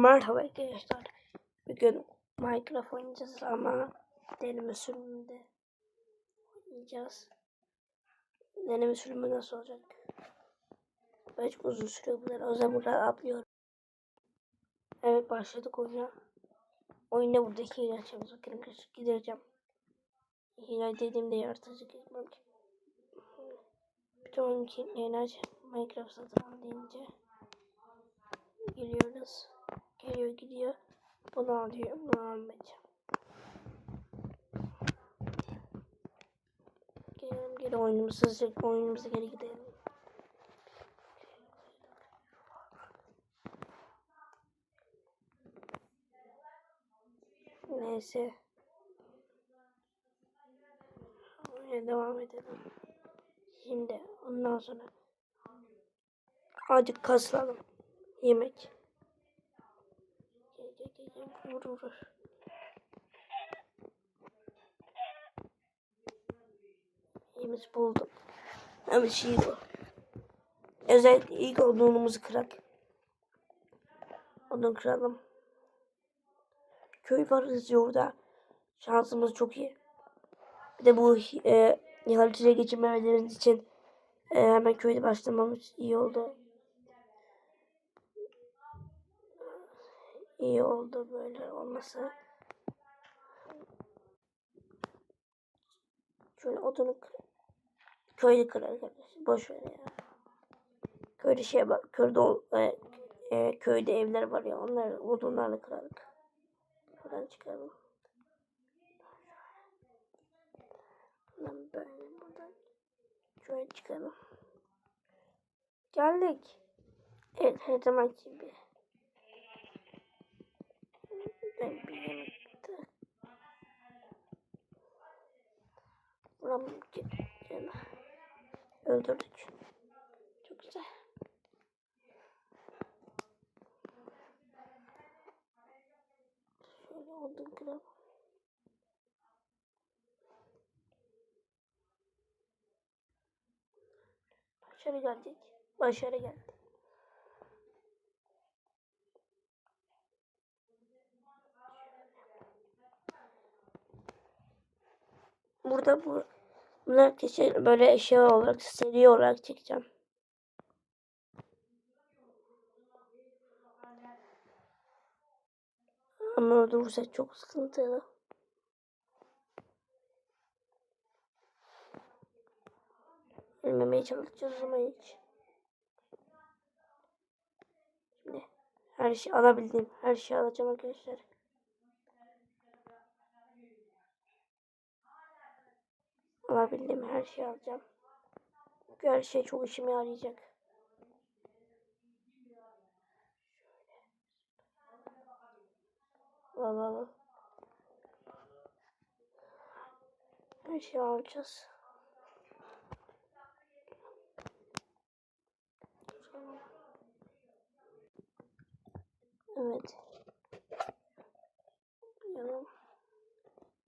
Merhaba arkadaşlar. Bugün Minecraft oynayacağız ama deneme sürümünde oynayacağız. Deneme sürümü nasıl olacak? Belki uzun sürüyor bunlar. O zaman buradan atlıyorum. Evet başladık oyuna. Oyunda buradaki hile açacağımız bakın gideceğim. Hile dediğimde yaratıcı gitmem. Bütün oyun kilitlerini aç. Minecraft satın al deyince Geliyor gidiyor. Bunu alıyor. Bunu almayacağım. Gelelim geri oyunumuza oyunumuza geri gidelim. Neyse. Oyuna devam edelim. Şimdi ondan sonra azıcık kaslanalım. Yemek. Gel gel gel gel vur vur. Yemiş buldum. Ama şey bu. Özellikle ilk odunumuzu kırak. Odun kıralım. Köy varız orada. Şansımız çok iyi. Bir de bu e, haritaya geçirmemeleriniz için e, hemen köyde başlamamız iyi oldu. İyi oldu böyle olması. Şöyle odunu kır. Köyde kır arkadaşlar. Boş ver ya. Köyde şey bak. Köyde, e, e, köyde evler var ya. Onlar odunlarla kırardık. Buradan çıkalım. Buradan böyle buradan. Şöyle çıkalım. Geldik. Evet her zaman gibi. Bir yemekte. Buram canı. Öldürdük. Çok güzel. Şöyle odun kıralım. Başarı gelecek. Başarı geldi. Burada bu bunlar kesin böyle eşya olarak seri olarak çekeceğim. Ama öldürürse çok sıkıntılı. Ölmemeye çalışacağız ama hiç. Şimdi her şey alabildiğim her şeyi alacağım arkadaşlar. Alabildiğim her şeyi alacağım. Çünkü her şey çok işime yarayacak. Al al. Her şeyi alacağız. Evet. Yapalım.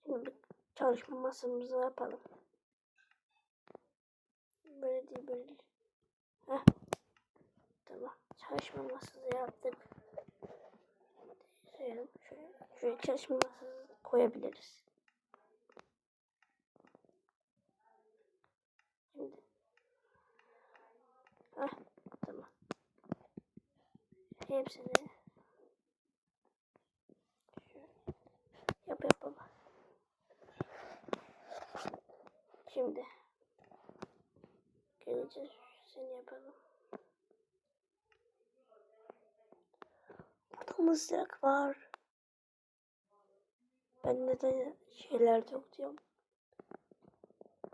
Şimdi çalışma masamızı yapalım. Değil böyle. Heh. Tamam. Çalışma masası yaptık. Şöyle, şöyle, şöyle çalışma masası koyabiliriz. Şimdi. Heh. Tamam. Hepsini yap yap baba. Şimdi geleceğiz seni yapalım. Burada mızrak var. Ben neden şeyler yok diyorum.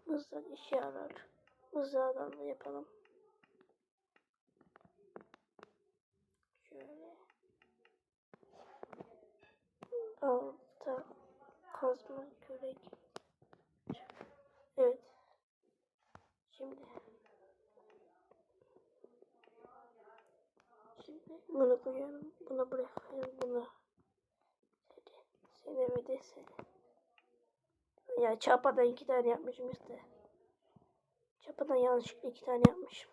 Mızrak işe yarar. Mızrağdan da yapalım. Şöyle. Altta kazma kürek. Evet. Şimdi. Bunu koyalım. Buna bırakayım. Bunu. Seni ve de seni. Ya çapadan iki tane yapmışım işte. Çapadan yanlışlıkla iki tane yapmışım.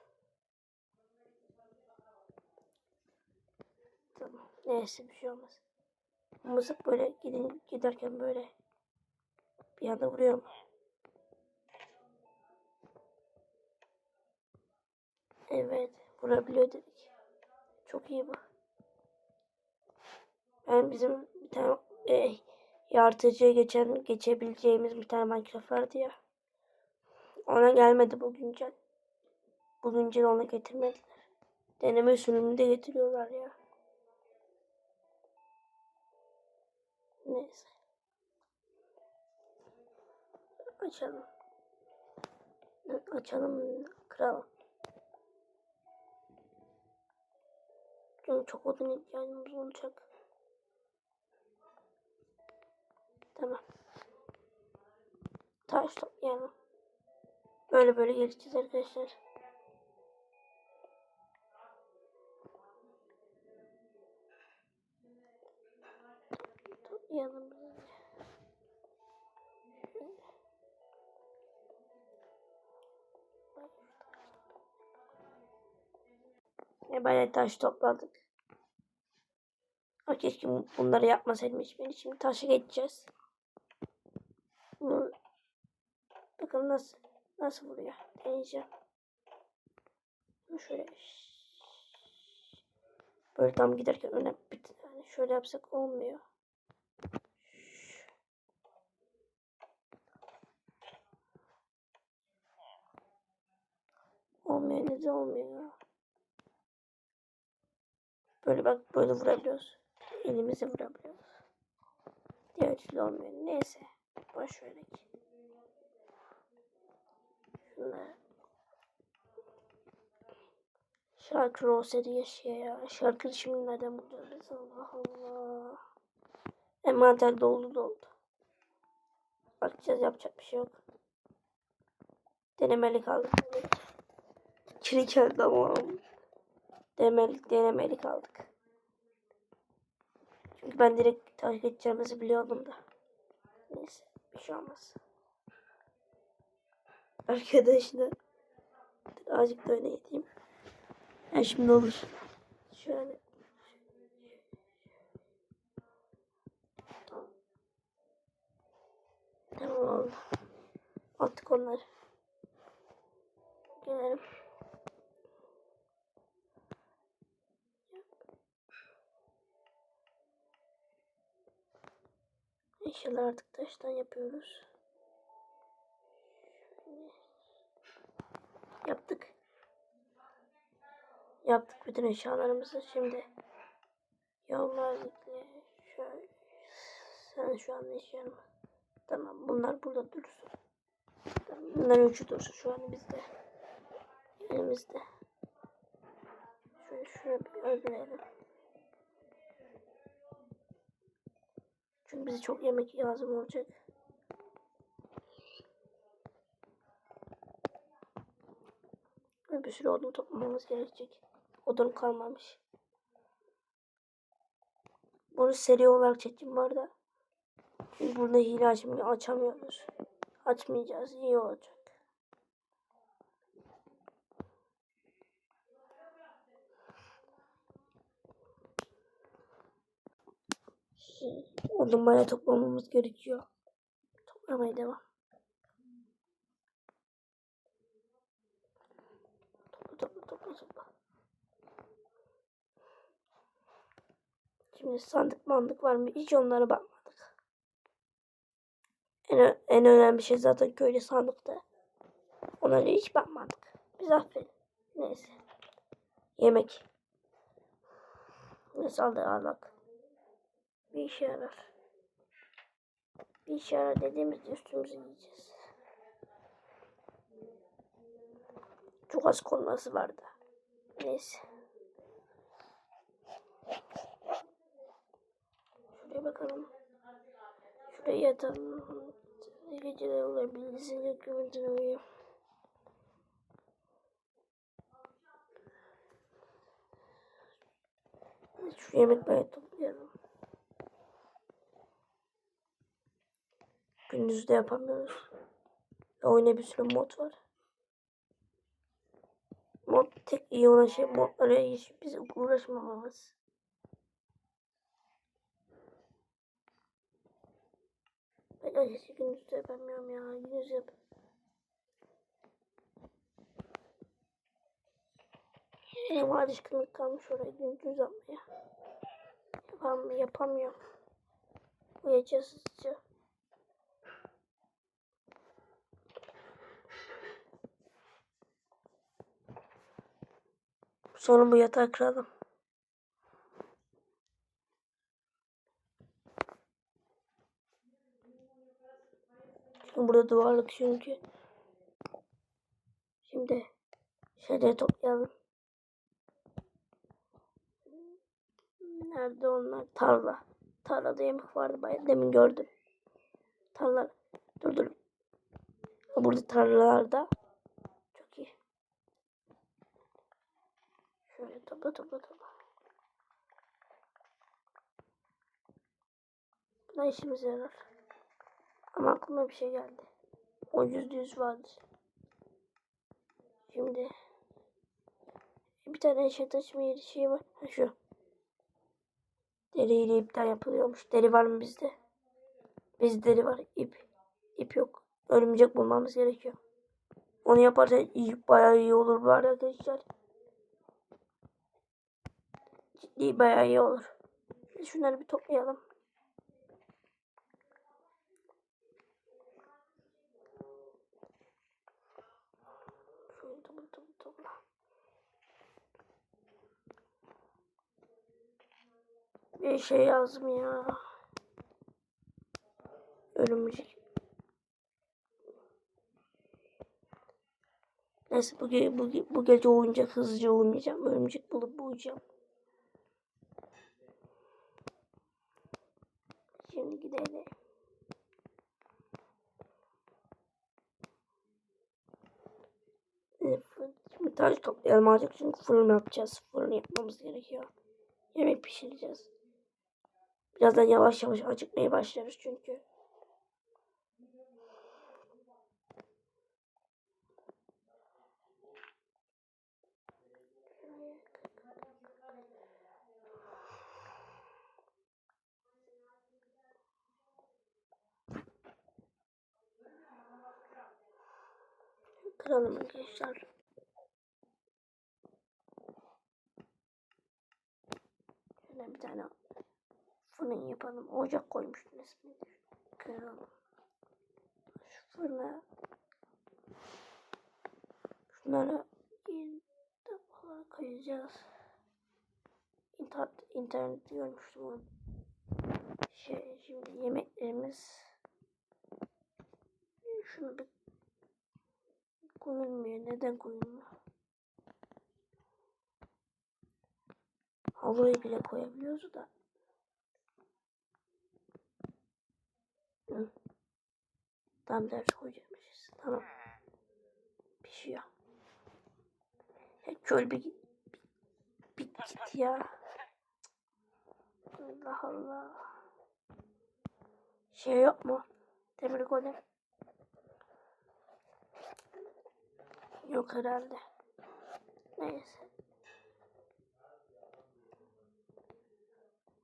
Tamam. Neyse bir şey olmaz. Mızık böyle gidin, giderken böyle bir anda vuruyor mu? Evet vurabiliyor dedik. Çok iyi bu. Ben bizim bir tane e, yaratıcıya geçen geçebileceğimiz bir tane Minecraft vardı ya. Ona gelmedi bu güncel. Bu güncel ona getirmediler. Deneme sürümünü de getiriyorlar ya. Neyse. Açalım. Açalım. Kıralım. Çünkü çok odun ihtiyacımız olacak. Tamam. Taş toplayalım. Böyle böyle geleceğiz arkadaşlar. Toplayalım. E bayağı taş topladık. Ama keşke bunları yapmasaydım hiçbirini. Şimdi taşı geçeceğiz. Bu bakalım nasıl nasıl vuruyor. Deneyeceğim. Şöyle böyle tam giderken öne bir yani şöyle yapsak olmuyor. Olmuyor ne de olmuyor. Böyle bak böyle vurabiliyoruz. Elimizi vurabiliyoruz. Diğer türlü olmuyor. Neyse. Boş verdik. Şunları. Şarkı Roseri yaşıyor ya. Şarkı şimdi nereden buluyoruz? Allah Allah. Envanter doldu doldu. Bakacağız yapacak bir şey yok. Denemeli kaldık. Kiri geldi ama. Denemeli, denemeli kaldık. Çünkü ben direkt takip edeceğimizi biliyordum da. Neyse bir şey olmaz. Arkadaşlar azıcık da öne gideyim. Ya şimdi olur. Şöyle. Tamam oldu. Attık onları. Gelelim. İnşallah artık taştan yapıyoruz. Yaptık. Yaptık bütün eşyalarımızı. Şimdi yollar bekle. Şöyle. Sen şu an eşyan. Tamam bunlar burada dursun. Bunların üçü dursun şu an bizde. Elimizde. Şöyle şunu bir öldürelim. Çünkü bize çok yemek lazım olacak. Ve bir sürü odun toplamamız gerekecek. Odun kalmamış. Bunu seri olarak çektim bu arada. Çünkü burada hile açmıyor, açamıyoruz. Açmayacağız. iyi olacak. Odun bayağı toplamamız gerekiyor. Toplamaya devam. Topla topla topla topla. Şimdi sandık mandık var mı? Hiç onlara bakmadık. En, en önemli şey zaten köyde sandıkta. Onlara hiç bakmadık. Biz aferin. Neyse. Yemek. Ne saldı alak. Bir işe yarar. Bir işe yarar dediğimizde üstümüzü giyeceğiz. Çok az koruması vardı. Neyse. Şuraya bakalım. Şuraya yatalım. Geceler olabildiğince güvendine uyuyayım. Şu yemek bayağı toplayalım. Gündüz yapamıyoruz. Oyuna bir sürü mod var. Mod tek iyi olan şey modlara hiç biz uğraşmamamız. Ben açıkçası gündüz yapamıyorum ya. Gündüz yap. Benim alışkınlık kalmış oraya gündüz yapmaya. Yapam yapamıyorum. Uyuyacağız sıcak. Sonra bu yatağı kıralım. Burada duvarlık çünkü. Şimdi şeyleri toplayalım. Nerede onlar? Tarla. Tarlada yemek vardı bayağı. Demin gördüm. Tarla. Dur dur. Burada tarlalarda. Çok iyi. Şöyle topla topla topla. Bunlar işimize yarar. Ama aklıma bir şey geldi. O yüzde yüz vardır. Şimdi bir tane eşya taşıma yeri şey var. Ha şu. Deriyle ipten yapılıyormuş. Deri var mı bizde? Bizde deri var. ip. İp yok. Örümcek bulmamız gerekiyor. Onu yaparsak iyi, bayağı iyi olur bu arkadaşlar. Ciddi bayağı iyi olur. Şunları bir toplayalım. Bir şey yazdım ya. Örümcek. Neyse bu, bu, bu gece uyuyacak hızlıca uyumayacağım. Örümcek bulup uyuyacağım. Şimdi gidelim. Şimdi taş toplayalım artık çünkü fırın yapacağız. Fırın yapmamız gerekiyor. Yemek pişireceğiz. Birazdan yavaş yavaş acıkmaya başlarız çünkü. Kıralım arkadaşlar. Şöyle bir tane fırın yapalım. Ocak koymuştum ismini. Kıralım. Şu fırına şunları defalara koyacağız. İnternet, internet görmüştüm onu. Şey, şimdi yemeklerimiz şunu bir koyulmuyor. Neden koyulmuyor? Havayı bile koyabiliyoruz da. Hı. Tam ders koyacakmışız. Tamam. Pişiyor. Ya köl bir. Bir git ya. Allah Allah. Şey mu? Demir golem. Yok herhalde. Neyse.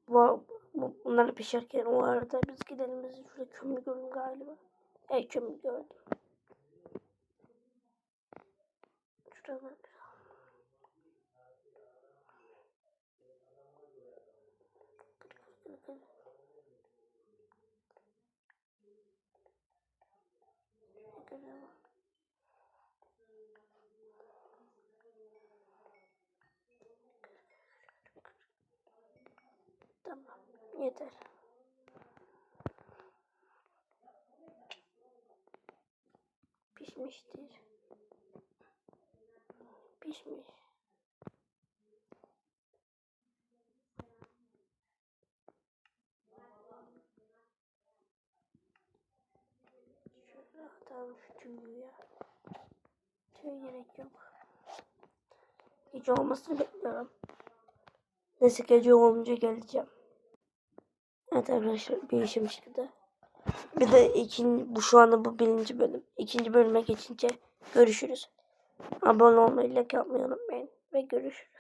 Bu, bu bunları pişerken o arada biz gidelim biz şurada kömür gördüm galiba. Evet kömür gördüm. Şuraya bak. Kır, kır, kır, kır. Kıralım. Tamam. Yeter. Pişmiştir. Pişmiş. Şöyle atalım şu tüyü ya. Tüy gerek yok. Gece olmasını bekliyorum. Neyse gece olunca geleceğim. Evet arkadaşlar bir işim çıktı. Bir de ikinci, bu şu anda bu birinci bölüm. İkinci bölüme geçince görüşürüz. Abone olmayı, like yapmayı unutmayın. Ve görüşürüz.